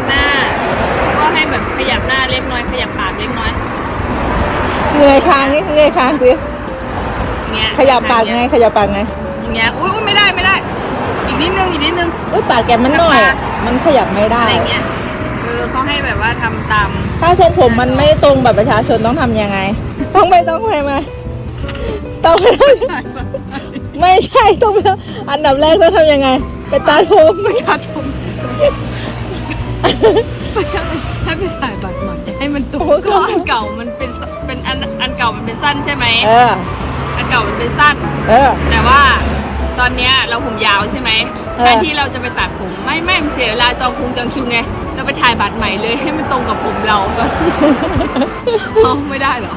นหน้า ก็ให้แบบขยับหน้าเล็กน้อย ขยับปากเล็กน้อยเงยคางนี่เงยคางสิอย่างเงี้ยขยับปากไงขยับปากไงอย่างเงี้ยอุ้ยอุ๊ยไม่ได้ไม่ได้ อีกนิดนึงอีกนิดนึงอุ้ยปากแกมันหน่อยอะมันขยับไม่ได้อะไรเงี้ยเออเขาให้แบบว่าทำตาม ถ้าทรงผมมันไม่ตรงแบบประชาชนต้องทำยังไง ต้องไปต้องไปมาต้องไปไม่ใช่ต้องไปอันดับแรกต้องทำยังไง ไปตัดผมไม่คัดผม ไม่ใช่ให้ไปถ่ายบัตรใหม่ให้มันตรงก็อันเก่ามันเป็นเป็นอันอันเก่ามันเป็นสั้นใช่ไหมเออ อันเก่ามันเป็นสั้น เออ แต่ว่าตอนเนี้ยเราผมยาวใช่ไหมเออแทนที่เราจะไปตัดผมไม่ไม่มันเสียเวลาจองคุงจองคิวไง เราไปถ่ายบัตรใหม่เลยให้มันตรงกับผมเราเอาไม่ได้เหรอ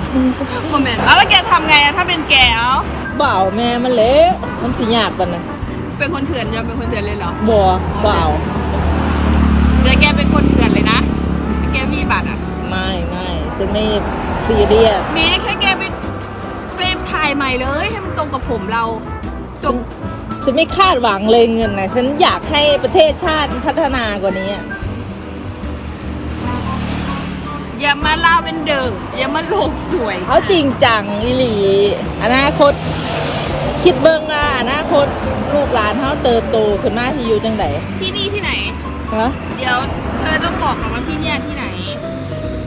โมเมนต์แล้วแล้วแกทำไงอะถ้าเป็นแกเอาเบาแม่มันเละมันสิยากปะนะเป็นคนเถื่อนยอมเป็นคนเถื่อนเลยเหรอบัวเบา เดี๋ยวแกเป็นคนเถื่อนเลยนะถ้าแกมีบัตรอะไม่ไม่ฉันไม่ซีเรียสมีแค่แกไปไปถ่ายใหม่เลย ให้มันตรงกับผมเราจฉับนฉันไม่คาดหวังเลยเงินนะฉันอยากให้ประเทศชาติพัฒนากว่านี้อะอย่ามาลาเป็นเดิมอย่ามาโลกสวยเขาจริงจังอีหลี อนาคต คิดเบิ่งว่าอนาคตลูกหลานเขาเติบโตขึ้นมาที่อยู่จังไดที่นี่ที่ไหน ฮะเดี๋ยวเธอต้องบอกก่อนว่าที่เนี่ยที่ไหน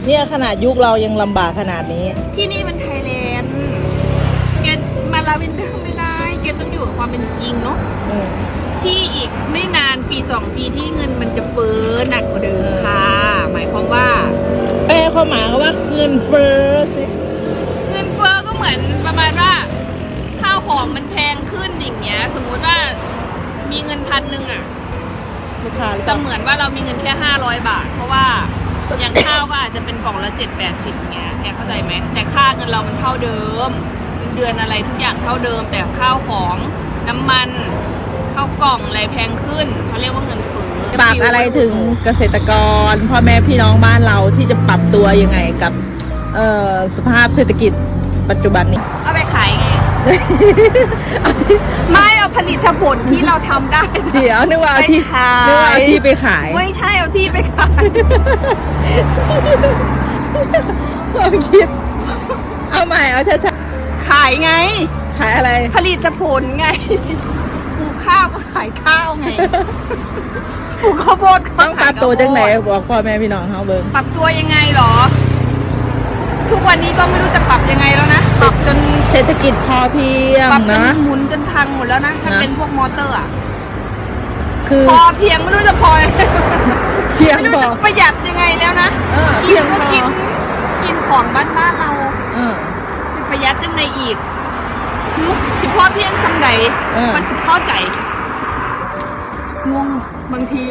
เนี่ยขนาดยุคเรายังลำบากขนาดนี้ ที่นี่มันไทยแลนด์แกมาลาเวนเดอร์ไม่ได้แกต้องอยู่กับความเป็นจริงเนาะอืมที่อีกไม่นานปีสองปีที่เงินมันจะเฟ้อหนักกว่าเดิมค่ะ หมายความว่าแปลความหมายก็ว่าเงินเฟ้อสิเงินเฟ้อก็เหมือนประมาณว่าข้าวของมันแพงขึ้นอย่างเงี้ย สมมุติว่ามีเงินพันหนึ่งอะ ลูกค้าหรือเสเปล่ามือนว่าเรามีเงินแค่ 500 บาท เพราะว่าอย่างข้าวก็อาจจะเป็นกล่องละ 7 8 0เงี้ยแกเข้าใจไหมแต่ค่าเงินเรามันเท่าเดิมเงินเดือนอะไรทุกอย่างเท่าเดิม แต่ข้าวของน้ำมันข้าวกล่องอะไรแพงขึ้นเขาเรียกว่าเงินเฟ้อฝากอะไรถึงเกษตรกรพ่อแม่พี่น้องบ้านเราที่จะปรับตัวยังไงกับเอ่อสภาพเศรษฐกิจปัจจุบันนี้ เอาไปขายไง เอาที่ไม่เอาผลิตผลที่เราทำได้นะ เดี๋ยวนึกว่าเอาที่ไปขาย นึกว่าเอาที่ไปขายไม่ใช่เอาที่ไปขาย ความคิด เอาใหม่เอาช้าขายไง ๆขายอะไร ผลิตผลไงปลูกข้าวก็ขายข้าวไงปลูกข้าวโพดก็ต้องปขารัยบตัวจังไหนข้าวโพดบอกพ่อแม่พี่น้องเขาเบิ่งปรับตัวยังไงเหรอ ทุกวันนี้ก็ไม่รู้จะปรับยังไงแล้วนะปรับจนเศรษฐกิจพอเพียงปรับจนนะ หมุนจนพังหมดแล้วนะถ้านะ เป็นพวกมอเตอร์อะคือพอเพียงไม่รู้จะพอเพียงไม่รู้พอ จะประหยัดยังไงแล้วนะเออกิเพียนงก็พอกินกินของบ้านบ้านๆเราเออสิประหยัดจังในอีกคือสิพ่อเพียงสำใดเออ มันสิพ่อใจงงบางที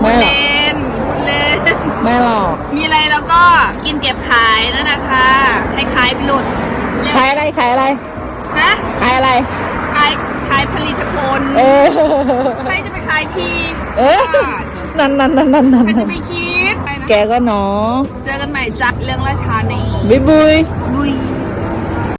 ไม่พูดหรอกเล่นพูดเล่น ไม่หรอก มีอะไรแล้วก็กินเก็บขายนั่นนะคะคล้ายๆพิรุษขายอะไรขายอะไรฮะขายอะไรขายขายผลิตผลเออใครจะไปขายทีเออนั่นนั่นนั่นนั่นนั่นใครจะไปคิดไปนะแกก็เนาะเจอกันใหม่จากเรื่องราชาในบุยบุยบุย